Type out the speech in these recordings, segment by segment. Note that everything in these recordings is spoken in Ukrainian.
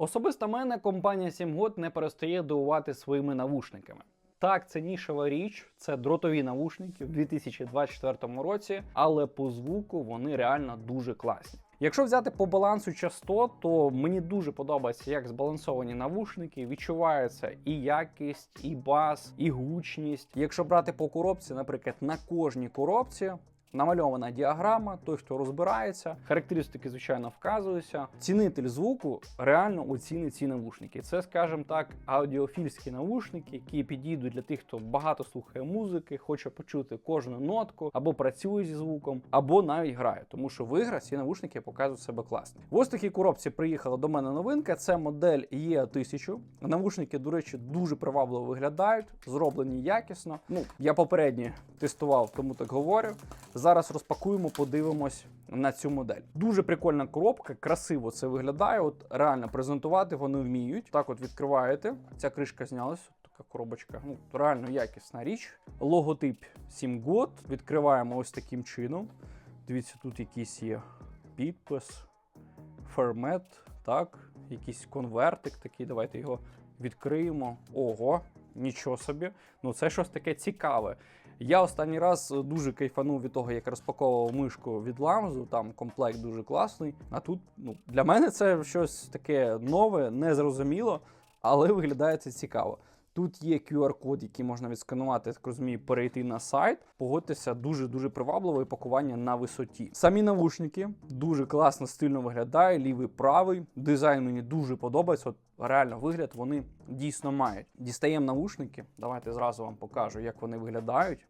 Особисто мене компанія 7 не перестає дивувати своїми навушниками. Так, це нішова річ, це дротові навушники в 2024 році, але по звуку вони реально дуже класні. Якщо взяти по балансу частот, то мені дуже подобається, як збалансовані навушники. Відчувається і якість, і бас, і гучність. Якщо брати по коробці, наприклад, на кожній коробці намальована діаграма, той, хто розбирається, характеристики, звичайно, вказуються. Цінитель звуку реально оцінить ці навушники. Це, скажімо так, аудіофільські навушники, які підійдуть для тих, хто багато слухає музики, хоче почути кожну нотку, або працює зі звуком, або навіть грає. Тому що в іграх ці навушники показують себе класно. В ось такій коробці приїхала до мене новинка. Це модель E1000. Навушники, до речі, дуже привабливо виглядають, зроблені якісно. Ну, я попередні тестував, тому так говорю. Зараз розпакуємо, подивимось на цю модель. Дуже прикольна коробка, красиво це виглядає. От реально презентувати вони вміють. Так, от відкриваєте. Ця кришка знялась. Така коробочка. Ну, реально якісна річ. Логотип 7 год. Відкриваємо ось таким чином. Дивіться, тут якийсь є підпис, формат, так, якийсь конвертик такий. Давайте його відкриємо. Ого, нічого собі. Ну, це щось таке цікаве. Я останній раз дуже кайфанув від того, як розпаковував мишку від ламзу. Там комплект дуже класний. А тут ну, для мене це щось таке нове, незрозуміло, але виглядає це цікаво. Тут є QR-код, який можна відсканувати, так розумію, перейти на сайт. Погодьтеся, дуже дуже привабливе пакування на висоті. Самі навушники дуже класно, стильно виглядає, лівий, правий. Дизайн мені дуже подобається. От реально вигляд вони дійсно мають. Дістаємо навушники. Давайте зразу вам покажу, як вони виглядають.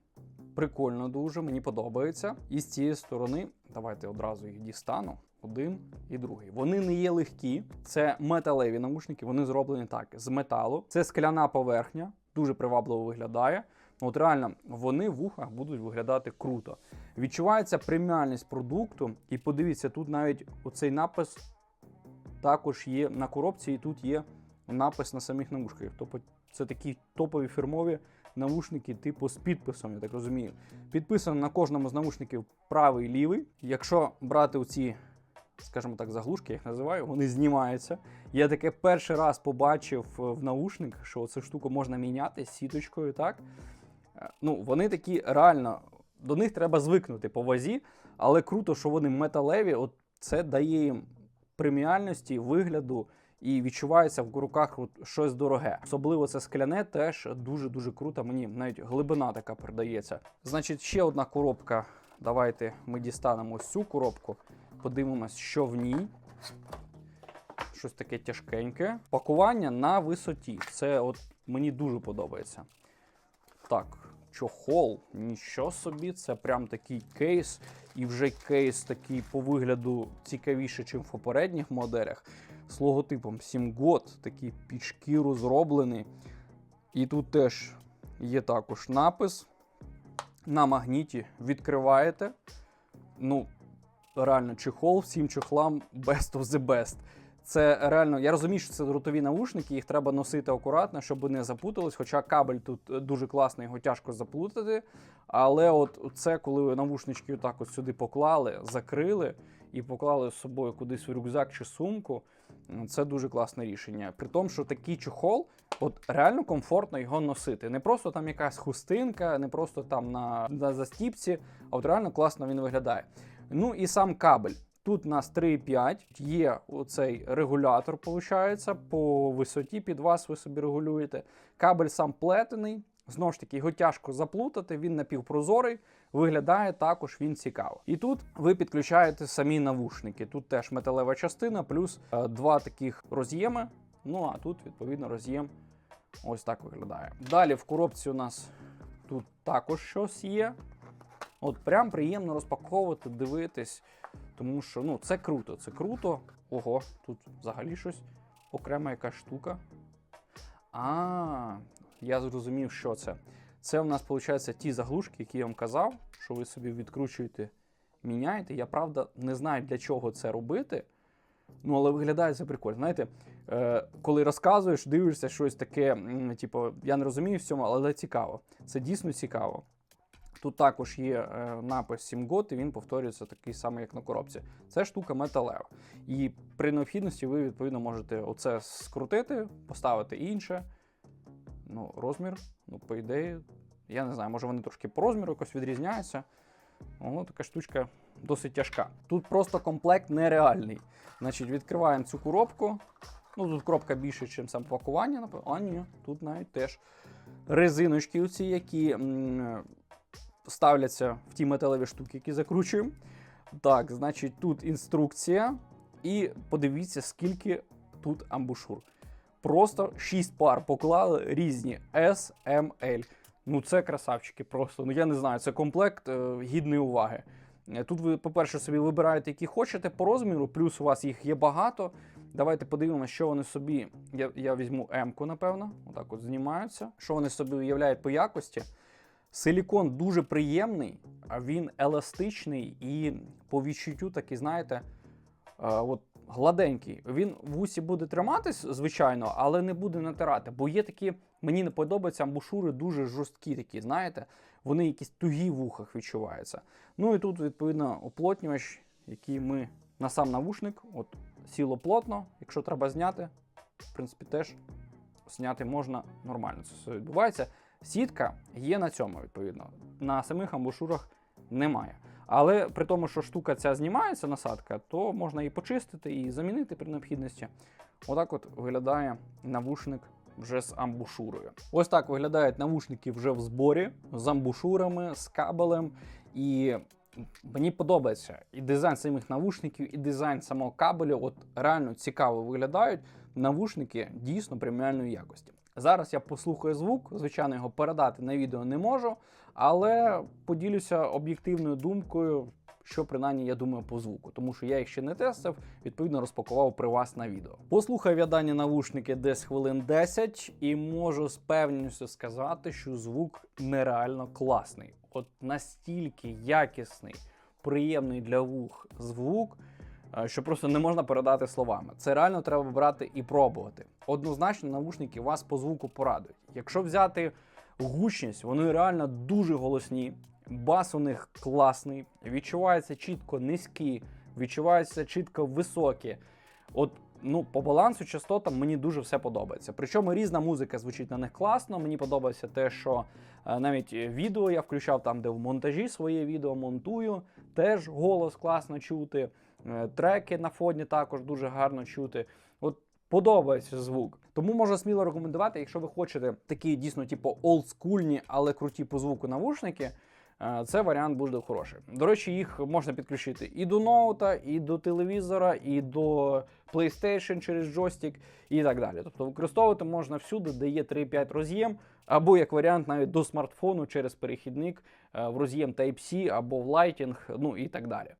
Прикольно дуже, мені подобається. І з цієї сторони, давайте одразу їх дістану. Один і другий. Вони не є легкі. Це металеві навушники, вони зроблені так з металу. Це скляна поверхня, дуже привабливо виглядає. Ну, От реально, вони в ухах будуть виглядати круто. Відчувається преміальність продукту, і подивіться, тут навіть оцей напис також є на коробці, і тут є напис на самих навушниках. Тобто це такі топові фірмові навушники, типу з підписом, я так розумію. Підписано на кожному з навушників правий лівий. Якщо брати оці, скажімо так, заглушки, я їх називаю, вони знімаються. Я таке перший раз побачив е, в наушниках, що цю штуку можна міняти сіточкою, так? Е, Ну, вони такі реально, до них треба звикнути по вазі, але круто, що вони металеві, от це дає їм преміальності, вигляду. І відчувається в руках от щось дороге. Особливо це скляне теж дуже-дуже круто. Мені навіть глибина така передається. Значить, ще одна коробка. Давайте ми дістанемо ось цю коробку, подивимось, що в ній. Щось таке тяжкеньке. Пакування на висоті. Це от мені дуже подобається. Так, чохол, нічого собі, це прям такий кейс. І вже кейс такий по вигляду цікавіше, ніж в попередніх моделях. З логотипом 7 год, такий під шкіру зроблений. І тут теж є також напис. На магніті відкриваєте. Ну, реально, чехол всім чохлам best of the best. Це реально, я розумію, що це дротові навушники, їх треба носити акуратно, щоб не запутались. Хоча кабель тут е, дуже класний, його тяжко заплутати. Але от це, коли ви навушнички отак от сюди поклали, закрили і поклали з собою кудись в рюкзак чи сумку, це дуже класне рішення. При тому, що такий чохол, от реально комфортно його носити. Не просто там якась хустинка, не просто там на, на застіпці, а от реально класно він виглядає. Ну і сам кабель. Тут у нас 3,5, є оцей регулятор, виходить, по висоті під вас ви собі регулюєте. Кабель сам плетений, знову ж таки, його тяжко заплутати, він напівпрозорий, виглядає також він цікаво. І тут ви підключаєте самі навушники. Тут теж металева частина, плюс е, два таких роз'єми. Ну а тут, відповідно, роз'єм ось так виглядає. Далі в коробці у нас тут також щось є. От прям приємно розпаковувати, дивитись, тому що ну, це круто, це круто. Ого, тут взагалі щось окрема якась штука. А, я зрозумів, що це. Це у нас, виходить, ті заглушки, які я вам казав, що ви собі відкручуєте, міняєте. Я правда не знаю, для чого це робити. Ну, але виглядає це прикольно. Знаєте, е, коли розказуєш, дивишся щось таке, типу, я не розумію в цьому, але цікаво. Це дійсно цікаво. Тут також є е, напис 7 год, і він повторюється такий самий, як на коробці. Це штука металева. І при необхідності ви відповідно можете оце скрутити, поставити інше. Ну, розмір, ну, по ідеї, я не знаю, може вони трошки по розміру якось відрізняються. О, така штучка досить тяжка. Тут просто комплект нереальний. Значить, відкриваємо цю коробку. Ну, тут коробка більше, ніж саме пакування. А, ні, тут навіть теж резиночки, оці, які м, ставляться в ті металеві штуки, які закручуємо. Так, значить, тут інструкція. І подивіться, скільки тут амбушур. Просто 6 пар поклали різні S, M, L. Ну, це красавчики просто. Ну я не знаю, це комплект е, гідний уваги. Е, Тут ви, по-перше, собі вибираєте, які хочете по розміру, плюс у вас їх є багато. Давайте подивимося, що вони собі. Я, я візьму М-ку, напевно. Отак от знімаються. Що вони собі уявляють по якості. Силікон дуже приємний, а він еластичний і по відчуттю такий, знаєте, от гладенький. Він в вусі буде триматись, звичайно, але не буде натирати. Бо є такі, мені не подобаються амбушури дуже жорсткі такі, знаєте, вони якісь тугі в ухах відчуваються. Ну і тут, відповідно, уплотнювач, який ми на сам навушник, от сіло плотно, якщо треба зняти, в принципі, теж зняти можна нормально. Це все відбувається. Сітка є на цьому, відповідно. На самих амбушурах немає. Але при тому, що штука ця знімається, насадка, то можна її почистити і замінити при необхідності. Отак от виглядає навушник вже з амбушурою. Ось так виглядають навушники вже в зборі з амбушурами, з кабелем. І мені подобається і дизайн самих навушників, і дизайн самого кабелю. От реально цікаво виглядають. Навушники дійсно преміальної якості. Зараз я послухаю звук, звичайно, його передати на відео не можу, але поділюся об'єктивною думкою, що принаймні я думаю по звуку, тому що я їх ще не тестив, відповідно розпакував при вас на відео. Послухав я дані навушники десь хвилин 10 і можу з певністю сказати, що звук нереально класний. От настільки якісний, приємний для вух звук. Е, Що просто не можна передати словами. Це реально треба брати і пробувати. Однозначно, навушники вас по звуку порадують. Якщо взяти гучність, вони реально дуже голосні. Бас у них класний, відчувається чітко низькі, відчувається чітко високі. От, ну, по балансу частотам мені дуже все подобається. Причому різна музика звучить на них класно. Мені подобається те, що е, навіть відео я включав там, де в монтажі своє відео монтую, теж голос класно чути. Е, Треки на фоні також дуже гарно чути. От подобається звук. Тому можу сміло рекомендувати, якщо ви хочете такі дійсно, типу, олдскульні, але круті по звуку навушники. е, Це варіант буде хороший. До речі, їх можна підключити і до ноута, і до телевізора, і до PlayStation через джойстик, і так далі. Тобто використовувати можна всюди, де є 3.5 роз'єм, або як варіант навіть до смартфону через перехідник е, в роз'єм Type-C або в Lighting, ну і так далі.